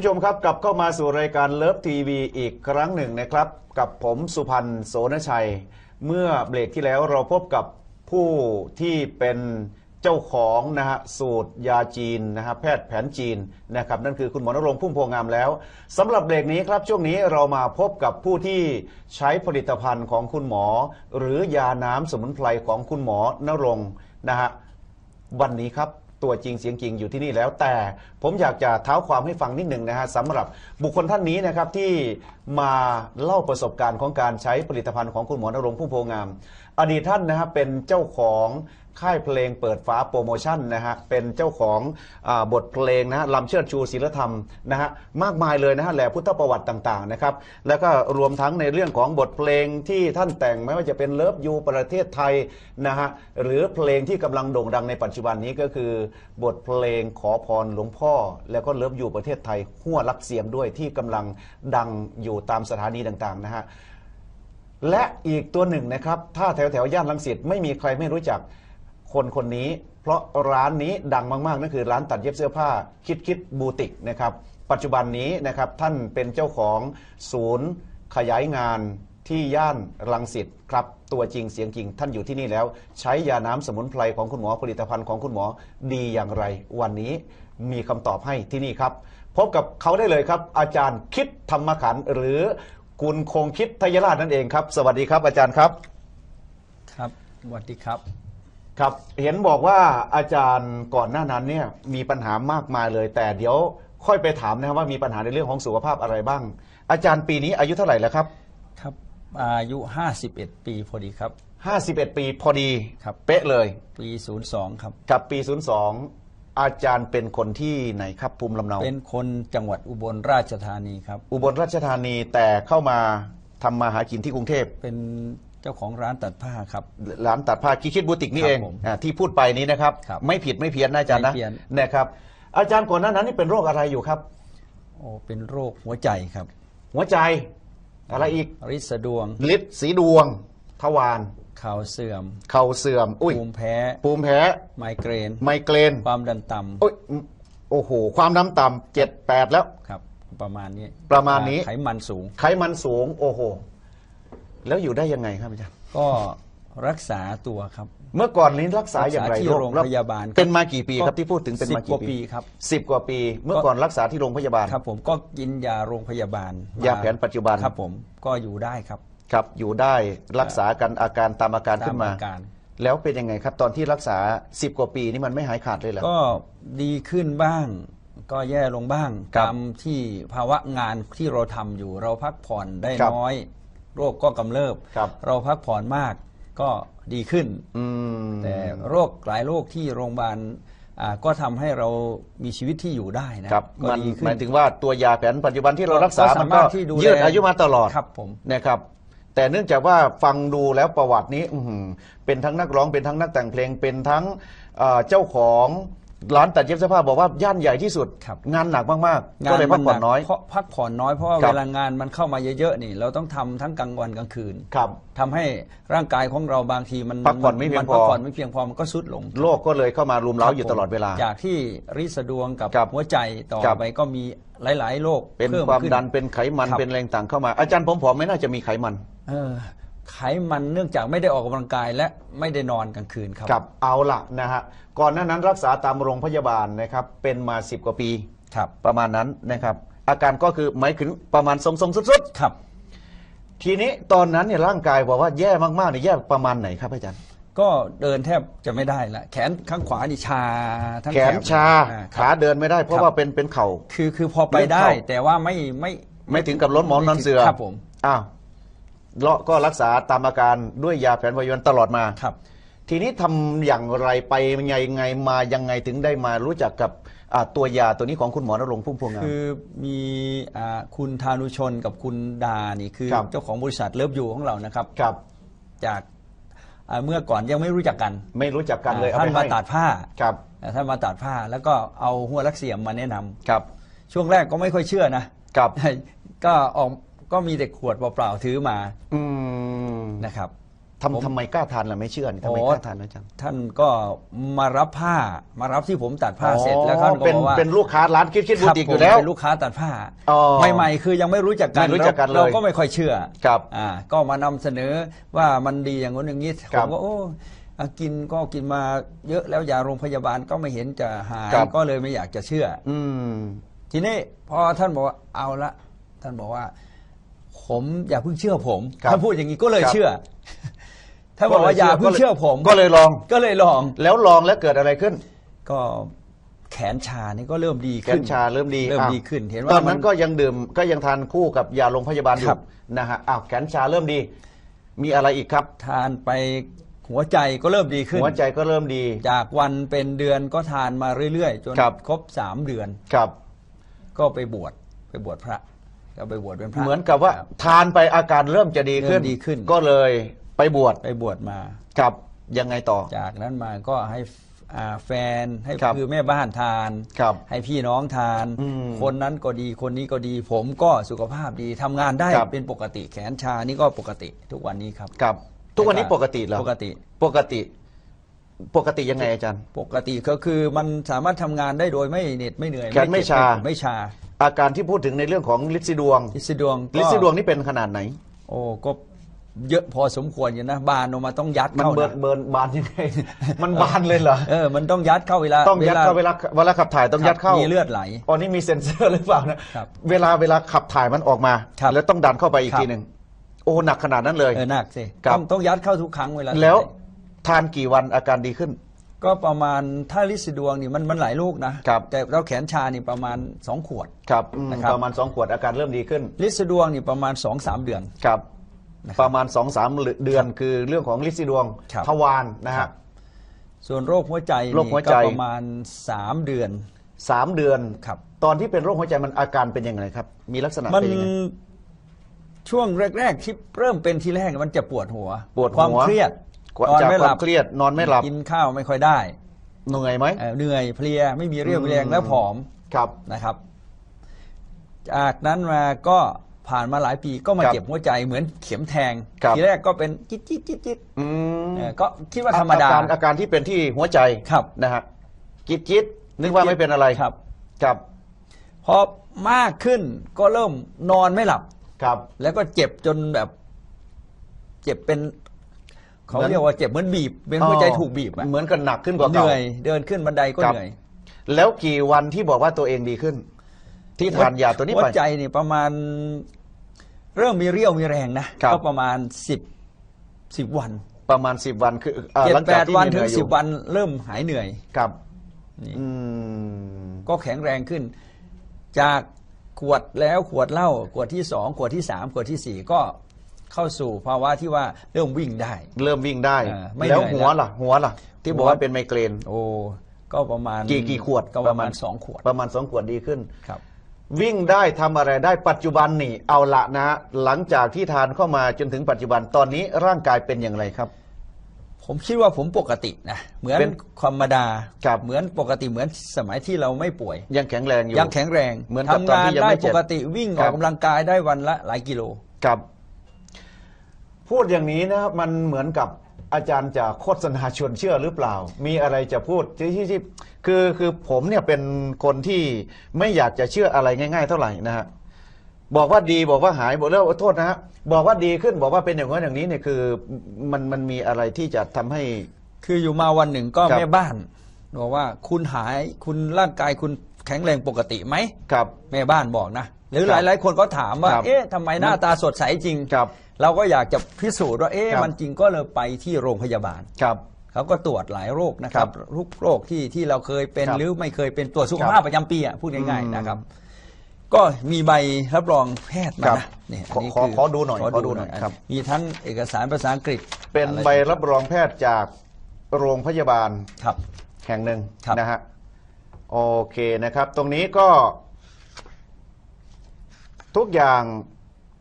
ผู้ชมครับกลับเข้ามาสู่รายการเลิฟทีวีอีกครั้งหนึ่งนะครับ กับผมสุพันธ์โสนชัย เมื่อเบรกที่แล้วเราพบกับผู้ที่เป็นเจ้าของนะฮะสูตรยาจีนนะฮะแพทย์แผนจีนนะครับนั่นคือคุณหมอนรงค์พุ่มพวงงามแล้วสำหรับเบรกนี้ครับช่วงนี้เรามาพบกับผู้ที่ใช้ผลิตภัณฑ์ของคุณหมอ หรือยาน้ำสมุนไพรของคุณหมอนรงค์นะฮะวันนี้ครับ ตัวจริงเสียงจริงอยู่ที่นี่แล้ว แต่ผมอยากจะเท้าความให้ฟังนิดหนึ่งนะฮะสำหรับบุคคลท่านนี้นะครับที่มาเล่าประสบการณ์ของการใช้ผลิตภัณฑ์ของคุณหมอนรงค์ผู้โพงาม อดีตท่านนะครับเป็นเจ้าของ ค่ายเพลงเปิดฟ้าโปรโมชั่นนะฮะเป็นเจ้าของอบทเพลงนะฮะลำเชิดชูศิลธรรมนะฮะมากมายเลยนะฮะแหล่พุทธประวัติต่างๆนะครับแล้วก็รวมทั้งในเรื่องของบทเพลงที่ท่านแต่งไม่ว่าจะเป็นเลิฟยูประเทศไทยนะฮะหรือเพลงที่กำลังโด่งดังในปัจจุบันนี้ก็คือบทเพลงขอพรหลวงพ่อ แล้วก็เลิฟยูประเทศไทยหัวรักเสียงด้วยที่กำลังดังอยู่ตามสถานีต่างๆนะฮะและอีกตัวหนึ่งนะครับ ถ้าแถวแถวย่านลังสิตไม่มีใครไม่รู้จัก คนคนนี้ เพราะร้านนี้ดังมากๆนั่นคือร้านตัดเย็บเสื้อผ้าคิดคิดบูติกนะครับปัจจุบันนี้นะครับท่านเป็นเจ้าของศูนย์ขยายงานที่ย่านลังสิตครับตัวจริงเสียงจริง ท่านอยู่ที่นี่แล้ว ใช้ยาน้ำสมุนไพรของคุณหมอผลิตภัณฑ์ของคุณหมอดีอย่างไร วันนี้มีคำตอบให้ที่นี่ครับ พบกับเขาได้เลยครับ อาจารย์คิดธรรมขันหรือคุณคงคิดทยราชนั่นเองครับ สวัสดีครับอาจารย์ครับ ครับสวัสดีครับ ครับ เห็นบอกว่าอาจารย์ก่อนหน้านั้นเนี่ยมีปัญหามากมายเลย แต่เดี๋ยวค่อยไปถามนะครับว่ามีปัญหาในเรื่องของสุขภาพอะไรบ้าง อาจารย์ปีนี้อายุเท่าไหร่แล้วครับ ครับ อายุ 51 ปีพอดีครับ 51 ปีพอดีครับ เป๊ะเลย ปี 02 ครับ กับปี 02 อาจารย์เป็นคนที่ไหนครับภูมิลำเนาเป็นคนจังหวัดอุบลราชธานีครับ อุบลราชธานีแต่เข้ามาทำมาหากินที่กรุงเทพเป็น เจ้าของร้านตัดผ้าครับ ร้านตัดผ้าคิคิดบูติกนี่ครับเองผมอาที่พูดไปนี้นะครับ ครับไม่ผิดไม่เพี้ยนนะอาจารย์นะไม่เพี้ยน นะครับ อาจารย์ก่อนหน้านั้นนี่เป็นโรคอะไรอยู่ครับ โอ้เป็นโรคหัวใจครับหัวใจ อะไรอีกริดสะดวงลิดสีดวง ทวารเข่าเสื่อมเข่าเสื่อม อุ้ยภูมิแพ้ภูมิแพ้ไมเกรน ไมเกรนความดันต่อุ้ยโอ้โห ความน้ำต่ำเจ็ดแปดแล้วำครับ ประมาณนี้ประมาณนี้ ไขมันสูง ไขมันสูง โอ้โห แล้วอยู่ได้ยังไงครับอาจารย์ก็รักษาตัวครับ เมื่อก่อนนี้รักษาอย่างไรรักษาที่โรงพยาบาลครับเป็นมากี่ปีครับที่พูดถึงเป็นมาสิบกกี่ว่าปีปีครับ สิบกว่าปี เมื่อก่อนรักษาที่โรงพยาบาล ครับ ผมก็กินยาโรงพยาบาลยาแผนปัจจุบัน ครับ ผมก็อยู่ได้ครับ ครับอยู่ได้รักษากันอาการตามอาการขึ้นมา ตามอาการ แล้วเป็นยังไงครับ ตอนที่รักษา 10 กว่าปีนี่มันไม่หายขาดเลยเหรอ ก็ดีขึ้นบ้าง ก็แย่ลงบ้างครับตามที่ภาวะงานที่เราทำอยู่เราพักผ่อนได้ครับน้อย โรคก็กำเริบ ครับเราพักผ่อนมากก็ดีขึ้น อืม แต่โรคหลายโรคที่โรงพยาบาลอ่าก็ทำให้เรามีชีวิตที่อยู่ได้นะครับก็มันดีขึ้หนมายถึงว่าตัวยาแผนปัจจุบันที่เรารักษาก็มันสามารก็ถที่ดูแลยืดอายุมาตลอดครับผม นะครับ แต่เนื่องจากว่าฟังดูแล้วประวัตินี้อื้อหือเป็นทั้งนักร้องเป็นทั้งนักแต่งเพลงเป็นทั้งเอ่อเจ้าของ ร้านตัดเย็บเสื้อผ้าบอกว่าย่านใหญ่ที่สุด ครับ งานหนักมากๆ ก็เลยพักผ่อนน้อย เพราะพักผ่อนน้อยเพราะว่าครับ เวลางานมันเข้ามาเยอะๆนี่ เราต้องทำทั้งกลางวันกลางคืนครับ ทำให้ร่างกายของเราบางทีมันพักผ่อนไม่เพียงพอ พักผ่อนไม่เพียงพอมันก็สุดลงโรคก็เลยเข้ามารุมเร้าอยู่ตลอดเวลา จากที่ริดสะดวงกับครับหัวใจต่อครับ ไปก็มีหลายๆโรคเป็นพิ่ความขึ้ดันเป็นไขมันครับ เป็นแรงต่างเข้ามา อาจารย์ผมผอมๆไม่น่าจะมีไขมัน เออ ไขมันเนื่องจากไม่ได้ออกกำลังกายและไม่ได้นอนกลางคืนครับ ครับเอาละนะฮะก่อนหน้านั้นรักษาตามโรงพยาบาลนะครับเป็นมา 10 กว่าปีครับ ประมาณนั้นนะครับ อาการก็คือหมายถึงประมาณทรงๆสุดครับ ๆ ทีนี้ตอนนั้นเนี่ยร่างกายบอกว่าแย่มากๆเนี่ยแย่ประมาณไหนครับอาจารย์ ก็เดินแทบจะไม่ได้ละแขนข้างขวานี่ชาทั้งแขนบชาอ่คขารับเดินไม่ได้ เพราะครับ ว่าเป็นเป็นเข่า คือคือพอไปได้ เดินเข้า แต่ว่าไม่ไม่ ไม่ถึงกับล้นหมอนนอนเสือครับผม อ้าว เลาะก็รักษาตามอาการด้วยยาแผนปัจจุบันตลอดมา ครับ ทีนี้ทำอย่างไรไปยังไงไงมายังไงถึงได้มารู้จักกับอ่าตัวยาตัวนี้ของคุณหมอนรงค์พุ่มพวงงาม คือมีอ่าคุณธานุชนกับคุณดานี่คือครับ เจ้าของบริษัทเลิฟยูของเรานะครับ ครับ จากอ่าเมื่อก่อนยังไม่รู้จักกันไม่รู้จักกันเลยอ่าเอาท่านไปมาให้ตัดผ้าครับอ่าท่านมาตัดผ้า แล้วก็เอาหัวลักเสียมมาแนะนำครับช่วงแรกก็ไม่ค่อยเชื่อนะ ครับ ก็ออก ก็มีแต่ขวดเปล่าๆถือมาอืมนะครับทำทำไมกล้าทานล่ะไม่เชื่อนี่ทำไมโอ้กล้าทานนะอาจารย์ท่านก็มารับผ้ามารับที่ผมตัดผ้าเสร็จแล้วท่านก็เป็นบอกว่าเป็นลูกค้าร้านคิดคิดบูครับติกอผมยู่แล้วเป็นลูกค้าตัดผ้าอ๋อใหม่ๆคือยังไม่รู้จักกันไม่รู้จักกันเลยเราก็ไม่ค่อยเชื่อครับอ่าก็มานำเสนอว่ามันดีอย่างนู้นอย่างนี้คผรับมก็โอ้อะกินก็กินมาเยอะแล้วยาโรงพยาบาลก็ไม่เห็นจะหายครับก็เลยไม่อยากจะเชื่อ อืมทีนี้พอท่านบอกว่าเอาละท่านบอกว่า ผมอย่าเพิ่งเชื่อผมครับท่านพูดอย่างนี้ก็เลยครับเชื่อท่านบอกว่าอย่าเพิ่งเชื่อผมก็เลยลอง ก็เลยลอง แล้วลองแล้วเกิดอะไรขึ้น ก็แขนชานี่ก็เริ่มดีแขขึ้นนชาเริ่มดีเริ่มอ้าวดีขึ้น เห็นว่าตอนนั้นมันก็ยังดื่มก็ยังทานคู่กับยาโรงพยาบาลอคยู่รับนะฮะอ้าวแขนชาเริ่มดี มีอะไรอีกครับ ทานไปหัวใจก็เริ่มดีขึ้น หัวใจก็เริ่มดี จากวันเป็นเดือนก็ทานมาเรื่อยๆ จนครับ ครบสามเดือน ครับ ก็ไปบวชไปบวชพระ ก็ไปบวชเป็นพระเหมือนกับว่าครับทานไปอาการเริ่มจะดีขึ้น เริ่มดีขึ้น ก็เลยไปบวชไปบวชมาครับยังไงต่อ จากนั้นมาก็ให้อ่าแฟนให้ครับคือแม่บ้านทาน ครับให้พี่น้องทาน อืมคนนั้นก็ดีคนนี้ก็ดี ผมก็สุขภาพดีทำงานได้ครับ เป็นปกติแขนชานี่ก็ปกติทุกวันนี้ครับครับ ทุกวันนี้ปกติเหรอปกติ ปกติ ปกติยังไงอาจารย์ ปกติก็คือมันสามารถทำงานได้โดยไม่เหน็ดไม่เหนื่อยแขนไม่เจ็บชาไม่ชา อาการที่พูดถึงในเรื่องของลินซีดวง ลิซิดวงก็ลินซีดวงนี่เป็นขนาดไหน โอ้ก็เยอะพอสมควรอยู่นะ บานออกมาต้องยัดมันเข้าเบิร์นนะเบิร์นบานยังไง มันบานเลยเหรอ เออ มันต้องยัดเข้าเวลาต้องยัดเข้าเวลาเวลาขับถ่ายต้องยัดเข้ามีเลือดไหล อ๋อนี่มีเซ็นเซอร์หรือเปล่านะครับเวลาเวลาขับถ่ายมันออกมา ครับแล้วต้องดันเข้าไปอีกครับ ทีหนึ่งโอ้หนักขนาดนั้นเลย เออหนักสิครับ ต้องต้องยัดเข้าทุกครั้งเวลาแล้วถ่ายทานกี่วันอาการดีขึ้น ก็ประมาณถ้าลิซิดวงนี่มันมันหลายลูกนะครับ แต่เราแขนชานี่ประมาณ 2 ขวด ครับอืมนะครับ ประมาณสองขวดอาการเริ่มดีขึ้น ลิซิดวงนี่ประมาณ 2-3 เดือน ครับ นะครับประมาณสองสามเดือนคือเรื่องของลินซีดวงครับทวารนะครัฮะ บ ส่วนโรคหัวใจโรคนี่หัวก็ใจประมาณ 3 เดือน สามเดือน ครับ ตอนที่เป็นโรคหัวใจมันอาการเป็นยังไงครับ มีลักษณะมันเป็นยังไง ช่วงแรก ๆ ที่เริ่มเป็นทีแรกมันจะปวดหัวปวดหัวความเครียด นอนจากไม่คหวาลัมบเครียดนอนไม่หลับกินข้าวไม่ค่อยได้เหนื่อยไหม เอ่อเหนื่อยเพลียไม่มีเรี่ยวมีแรงและผอมครับ นะครับ จากนั้นมาก็ผ่านมาหลายปีก็มาครับเจ็บหัวใจเหมือนเข็มแทงครับ ทีแรกก็เป็นจิ๊ดจิ๊ดจิ๊ดจิ๊ดอืมเออก็คิดว่าธรรมดา อาการอาการที่เป็นที่หัวใจครับ นะฮะจิตจิตนึกว่าไม่เป็นอะไรครับครับพอมากขึ้นก็เริ่มนอนไม่หลับ ครับ แล้วก็เจ็บจนแบบ เจ็บเป็น เขาเหมือนเรียกว่าเจ็บเหมือนบีบเป็นหัวใจถูกบีบอะเหมือนกันหนักขึ้นกว่าเหเก่า นื่อยเดินขึ้นบันไดก็ครับ เหนื่อยแล้วกี่วันที่บอกว่าตัวเองดีขึ้น ที่ทานยาตัวนี้หัไป วใจนี่ประมาณ เริ่มมีเรี่ยวมีแรงนะครับ ก็ประมาณสิบสิบวันประมาณสิบวันคืออ่าเจ็ดหลังแปจากดที่วันมีเหถึนื่งอยอสิยู่บวันเริ่มหายเหนื่อย ครับนี่ อืม ก็แข็งแรงขึ้น จากขวดแล้วขวดเหล้าขวดที่สองขวดที่สามขวดที่สี่ก็ เข้าสู่ภาวะที่ว่าเริ่มวิ่งได้ เริ่มวิ่งได้ อ่าไม่แล้วเหนื่อยหัวแล้วล่ะ หัวล่ะ ที่บอกว่าเป็นไมเกรน โอ้ก็ประมาณกี่กี่ขวดก็ประมาณสองขวดประมาณสองขวดดีขึ้น ครับ วิ่งได้ทำอะไรได้ปัจจุบันนี่เอาละนะหลังจากที่ทานเข้ามาจนถึงปัจจุบันตอนนี้ร่างกายเป็นอย่างไรครับ ผมคิดว่าผมปกตินะเหมือนเป็นธรรมดาครับ เหมือนปกติเหมือนสมัยที่เราไม่ป่วย ยังแข็งแรงอยู่ ยังแข็งแรงเหมือนกับทำตอนงาที่นยังได้ไม่เจ็ปบกติวิ่งคอรัอบกกำลังกายได้วันละหลายกิโล ครับ พูดอย่างนี้นะครับมันเหมือนกับอาจารย์จะโฆษณาชวนเชื่อหรือเปล่า มีอะไรจะพูดที่ที่ที่คือคือผมเนี่ยเป็นคนที่ไม่อยากจะเชื่ออะไรง่าย ๆ เท่าไหร่นะฮะบอกว่าดีบอกว่าหายบอกแล้วโทษนะฮะบอกว่าดีขึ้นบอกว่าเป็นอย่างนั้นอย่างนี้เนี่ยคือมันมันมีอะไรที่จะทำให้ คืออยู่มาวันหนึ่งก็ครับ แม่บ้านบอกว่าคุณหายคุณร่างกายคุณแข็งแรงปกติไหมครับ แม่บ้านบอกนะ หรือคหรับลายๆคนก็ถามว่า ครับเอ๊ะทำไมหน้าตาสดใสจริง ครับเราก็อยากจะพิสูจน์ว่า เอ๊ะ ครับ มันจริงก็เลยไปที่โรงพยาบาล ครับ เขาก็ตรวจหลายโรคนะครับครับทุกโรคที่ที่เราเคยเป็นครับหรือไม่เคยเป็นตรวจสุขครับภาพประจำปีอะพูดง่ายอืมๆนะครับ ก็มีใบรับรองแพทย์มาครับนะเนี่ยขอนี้ขอคืขอดูหน่อยขอดูหน่อยครับ มีทั้งเอกสารภาษาอังกฤษเป็นอะไรใบรับรองแพทย์จากโรงพยาบาลครับ แห่งหนึ่งครับ นะฮะโอเคนะครับ ตรงนี้ก็ ทุกอย่าง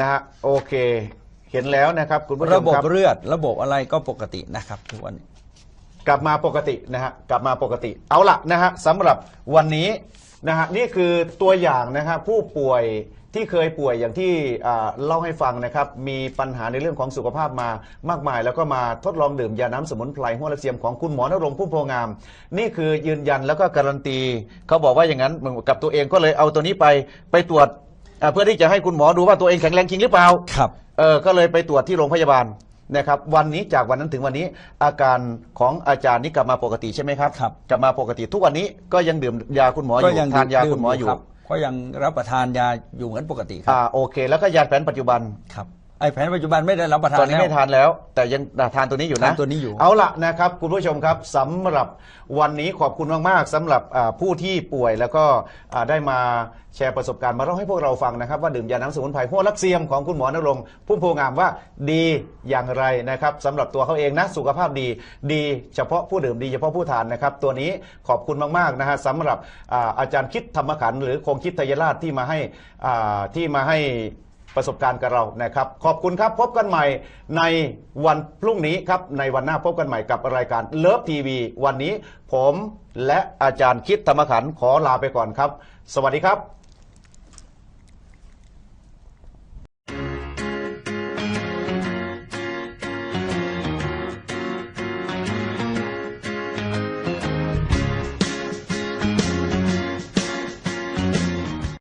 นะฮะโอเค เห็นแล้วนะครับ คุณผู้ชระมบบครับ เลือดระบบอะไรก็ปกตินะครับทุกวันนี้ กลับมาปกตินะฮะกลับมาปกติ เอาละนะฮะสำหรับวันนี้นะฮะนี่คือตัวอย่างนะฮะผู้ป่วยที่เคยป่วยอย่างที่อ่าเล่าให้ฟังนะครับ มีปัญหาในเรื่องของสุขภาพมามากมาย แล้วก็มาทดลองดื่มยาน้ำสมุนไพรหัวละเสียมของคุณหมอนรงค์พุ่มโพงาม นี่คือยืนยันแล้วก็การันตี เขาบอกว่าอย่างนั้นเหมือนกับตัวเองก็เลยเอาตัวนี้ไปไปตรวจ อ่าเพื่อที่จะให้คุณหมอดูว่าตัวเองแข็งแรงจริงหรือเปล่าครับ เออก็เลยไปตรวจที่โรงพยาบาลนะครับวันนี้จากวันนั้นถึงวันนี้ อาการของอาจารย์นี่กลับมาปกติใช่ไหมครับครับ กลับมาปกติทุกวันนี้ก็ยังดื่มยาคุณหมออยู่ทานยาคุณหมออยู่รับก็ยังรับประทานยาอยู่เหมือนปกติครัอ่าบโอเค แล้วก็ยาแผนปัจจุบัน ครับ ไอ้แผนปัจจุบันไม่ได้รับประทานตอนนี้แล้วไม่ทานแล้ว แต่ยังทานตัวนี้อยู่นะทานตัวนี้อยู่ เอาละนะครับคุณผู้ชมครับสำหรับวันนี้ขอบคุณมากๆสำหรับอ่าผู้ที่ป่วยแล้วก็อ่าได้มาแชร์ประสบการณ์มาเล่าให้พวกเราฟังนะครับ ว่าดื่มยาน้ำสมุนไพรหัวลักเซียมของคุณหมอนรงค์พุ่มโพงามว่าดีอย่างไรนะครับสำหรับตัวเขาเองนะสุขภาพดี ดีเฉพาะผู้ดื่มดีเฉพาะผู้ทานนะครับ ตัวนี้ขอบคุณมากๆนะฮะสำหรับอ่าอาจารย์คิดธรรมขันธ์หรือคงคิดทยราชที่มาให้อ่าที่มาให้ ประสบการณ์กับเรานะครับ ขอบคุณครับพบกันใหม่ในวันพรุ่งนี้ครับในวันหน้าพบกันใหม่กับรายการเลิฟทีวีวันนี้ ผมและอาจารย์คิดธรรมขันขอลาไปก่อนครับ สวัสดีครับ